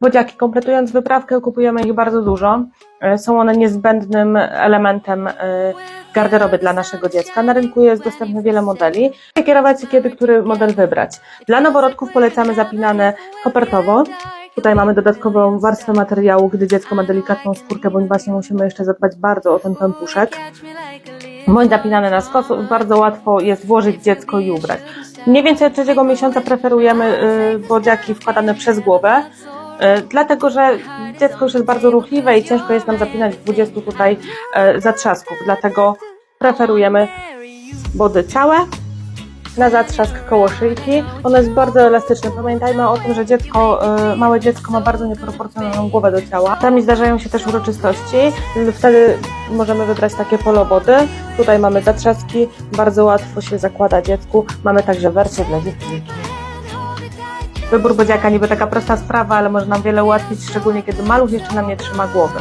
Bodziaki, kompletując wyprawkę, kupujemy ich bardzo dużo. E, Są one niezbędnym elementem e, garderoby dla naszego dziecka. Na rynku jest dostępne wiele modeli. Kierować się kiedy, który model wybrać. Dla noworodków polecamy zapinane kopertowo. Tutaj mamy dodatkową warstwę materiału, gdy dziecko ma delikatną skórkę, bądź właśnie musimy jeszcze zadbać bardzo o ten pępuszek. Bądź zapinane na sposób, bardzo łatwo jest włożyć dziecko i ubrać. Mniej więcej od trzeciego miesiąca preferujemy y, bodziaki wkładane przez głowę, dlatego że dziecko już jest bardzo ruchliwe i ciężko jest nam zapinać 20 tutaj y, zatrzasków, dlatego preferujemy body całe na zatrzask koło szyjki. Ono jest bardzo elastyczne. Pamiętajmy o tym, że dziecko, y, małe dziecko ma bardzo nieproporcjonalną głowę do ciała. Tam zdarzają się też uroczystości. Wtedy możemy wybrać takie polobody. Tutaj mamy zatrzaski, bardzo łatwo się zakłada dziecku. Mamy także wersję dla dziewczynki. Wybór bodziaka niby taka prosta sprawa, ale może nam wiele ułatwić, szczególnie kiedy maluch jeszcze nam nie trzyma głowy.